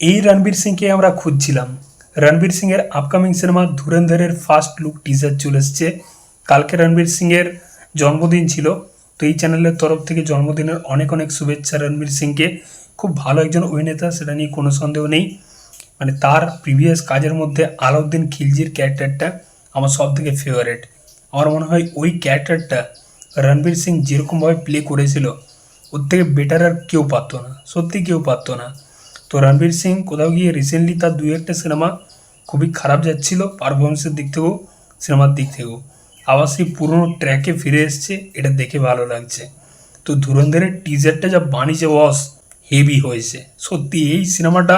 এই রণবীর সিংকে আমরা খুঁজছিলাম। রণবীর সিংয়ের আপকামিং সিনেমা ধুরন্ধরের ফার্স্ট লুক টিজার চলে এসছে। কালকে রণবীর সিংয়ের জন্মদিন ছিল, তো এই চ্যানেলের তরফ থেকে জন্মদিনের অনেক অনেক শুভেচ্ছা রণবীর সিংকে। খুব ভালো একজন অভিনেতা, সেটা নিয়ে কোনো সন্দেহ নেই। মানে তার প্রিভিয়াস কাজের মধ্যে আলাউদ্দিন খিলজির ক্যারেক্টারটা আমার সব থেকে ফেভারেট আমার মনে হয় ওই ক্যারেক্টারটা রণবীর সিং যেরকমভাবে প্লে করেছিল, ওর থেকে বেটার আর কেউ পারতো না, সত্যি কেউ পারতো না। তো রণবীর সিং কোথাও গিয়ে রিসেন্টলি তার দুই একটা সিনেমা খুবই খারাপ যাচ্ছিল পারফরমেন্সের দিক থেকেও সিনেমার দিক থেকেও। আবার সেই পুরোনো ট্র্যাকে ফিরে এসছে, এটা দেখে ভালো লাগছে। তো ধুরন্ধরের টিজারটা যা বানিয়েছে বস হেভি হয়েছে। সত্যি, এই সিনেমাটা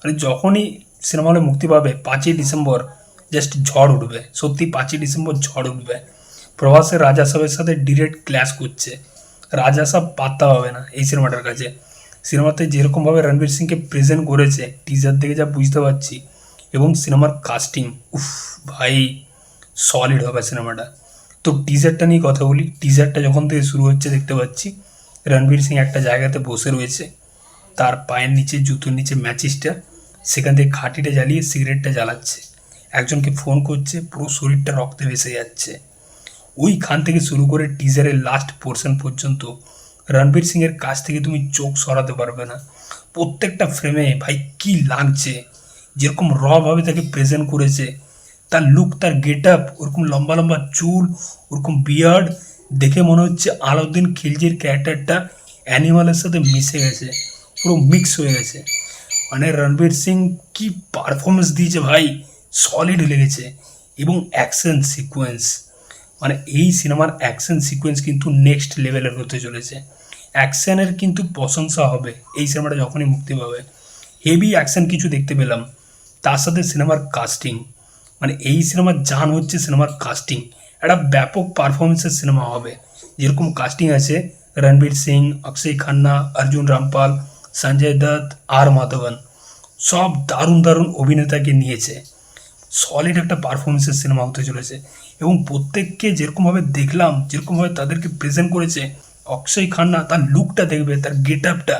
মানে যখনই সিনেমা হলে মুক্তি পাবে, পাঁচই ডিসেম্বর জাস্ট ঝড় উঠবে। সত্যি, পাঁচই ডিসেম্বর ঝড় উঠবে। প্রভাসের রাজা সাহেবের সাথে ডিরেক্ট ক্ল্যাশ করছে। রাজা সাহেব পাত্তা পাবে না এই সিনেমাটার কাছে। সিনেমাতে যেরকমভাবে রণবীর সিংকে প্রেজেন্ট করেছে টিজার দেখে যা বুঝতে পারছি। এবং সিনেমার কাস্টিং উফ ভাই সলিড হবে সিনেমাটা। তো টিজারটা নিয়ে কথা বলি। টিজারটা যখন থেকে শুরু হচ্ছে দেখতে পাচ্ছি, রণবীর সিং একটা জায়গাতে বসে রয়েছে। তার পায়ের নিচে, জুতোর নিচে ম্যাচিসটা, সেখান থেকে খাটিটা জ্বালিয়ে সিগারেটটা জ্বালাচ্ছে। একজনকে ফোন করছে, পুরো শরীরটা রক্তে ভেসে যাচ্ছে। ওইখান থেকে শুরু করে টিজারের লাস্ট পোর্শন পর্যন্ত রণবীর সিংয়ের কাছ থেকে তুমি চোখ সরাতে পারবে না। প্রত্যেকটা ফ্রেমে ভাই কি লাগছে? যেরকম রভাবে তাকে প্রেজেন্ট করেছে। তার লুক তার গেট আপ ওরকম লম্বা লম্বা চুল, ওরকম বিয়ার্ড দেখে মনে হচ্ছে আলাউদ্দিন খিলজির ক্যারেক্টারটা অ্যানিমালের সাথে মিশে গেছে, পুরো মিক্স হয়ে গেছে। মানে রণবীর সিং কি পারফরমেন্স দিয়েছে ভাই? সলিড লেগেছে। এবং অ্যাকশন সিকোয়েন্স মানে এই সিনেমার অ্যাকশন সিকোয়েন্স কিন্তু নেক্সট লেভেলের হতে চলেছে। অ্যাকশনের কিন্তু প্রশংসা হবে। এই সিনেমাটা যখনই মুক্তি পাবে। হেভি অ্যাকশন কিছু দেখতে পেলাম। তার সাথে সিনেমার কাস্টিং মানে এই সিনেমার জান হচ্ছে সিনেমার কাস্টিং একটা ব্যাপক পারফরমেন্সের সিনেমা হবে। যেরকম কাস্টিং আছে রণবীর সিং, অক্ষয় খান্না, অর্জুন রামপাল, সঞ্জয় দত্ত আর মাধবন। সব দারুণ দারুণ অভিনেতাকে নিয়েছে। সলিড একটা পারফরমেন্সের সিনেমা হতে চলেছে। এবং প্রত্যেককে যেরকমভাবে দেখলাম, যেরকমভাবে তাদেরকে প্রেজেন্ট করেছে অক্ষয় খান্না তার লুকটা দেখবে, তার গেট আপটা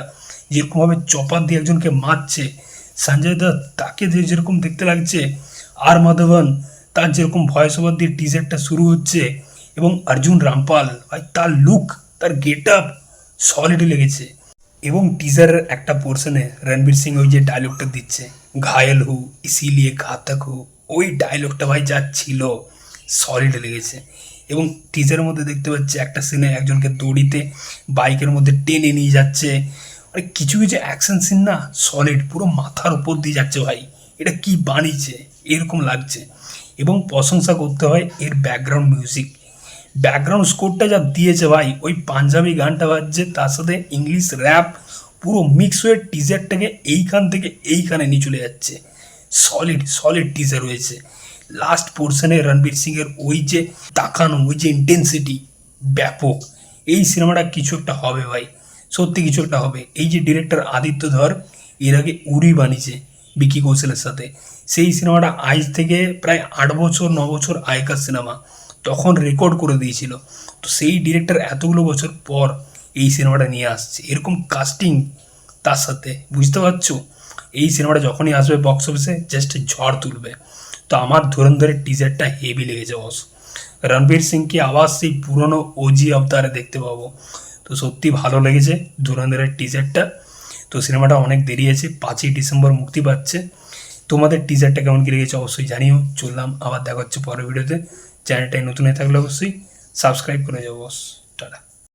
যেরকমভাবে চপার দিয়ে একজনকে মারছে, সঞ্জয় দত্ত তাকে যে যেরকম দেখতে লাগছে, আর মাধবন তার যেরকম ভয়েস ওভার দিয়ে টিজারটা শুরু হচ্ছে, এবং অর্জুন রামপাল, ভাই তার লুক তার গেট আপ সলিড লেগেছে। এবং টিজারের একটা পোর্শনে রণবীর সিং ওই যে ডায়লগটা দিচ্ছে, ঘায়েল হু, ইসিলিয়ে ঘাতক হু, ওই ডায়লগটা ভাই যা ছিল সলিড লেগেছে। এবং টিজারের মধ্যে দেখতে পাচ্ছি একটা সিনে একজনকে দড়িতে বাইকের মধ্যে টেনে নিয়ে যাচ্ছে। মানে কিছু কিছু অ্যাকশন সিন না সলিড পুরো মাথার উপর দিয়ে যাচ্ছে ভাই। এটা কি বানিয়েছে? এরকম লাগছে। এবং প্রশংসা করতে হয় এর ব্যাকগ্রাউন্ড মিউজিক ব্যাকগ্রাউন্ড স্কোরটা যা দিয়েছে ভাই, ওই পাঞ্জাবি গানটা বাজছে, তার সাথে ইংলিশ র্যাপ পুরো মিক্স হয়ে টিজারটাকে এইখান থেকে এইখানে নিয়ে চলে যাচ্ছে। সলিড সলিড টিজার রয়েছে লাস্ট পোর্শনে রণবীর সিংয়ের ওই যে তাকানো ওই যে ইন্টেন্সিটি ব্যাপক। এই সিনেমাটা কিছু একটা হবে ভাই, সত্যি কিছু একটা হবে। এই যে ডিরেক্টর আদিত্য ধর, এর আগে উড়ি বানিয়েছে বিকি কৌশলের সাথে। সেই সিনেমাটা আজ থেকে প্রায় আট বছর, ন বছর আগেকার সিনেমা। তখন রেকর্ড করে দিয়েছিল। তো সেই ডিরেক্টর এতগুলো বছর পর এই সিনেমাটা নিয়ে আসছে। এরকম কাস্টিং তার সাথে, বুঝতে পারছ? এই সিনেমাটা যখনই আসবে বক্স অফিসে জাস্ট ঝড় তুলবে। তো আমার ধুরন্ধরের টিজারটা হেভি লেগেছে বস রণবীর সিংকে আবার সেই পুরনো ওজি অবতারে দেখতে পাবো? তো সত্যি ভালো লেগেছে ধুরন্ধরের টিজারটা তো সিনেমাটা অনেক দেরি আছে, পাঁচই ডিসেম্বর মুক্তি পাচ্ছে। তোমাদের টিজারটা কেমন কি লেগেছে অবশ্যই জানিও। চললাম, আবার দেখা হচ্ছে পরের ভিডিওতে চ্যানেলটাই নতুন হয়ে থাকলে অবশ্যই সাবস্ক্রাইব করে যাব বস। টাটা।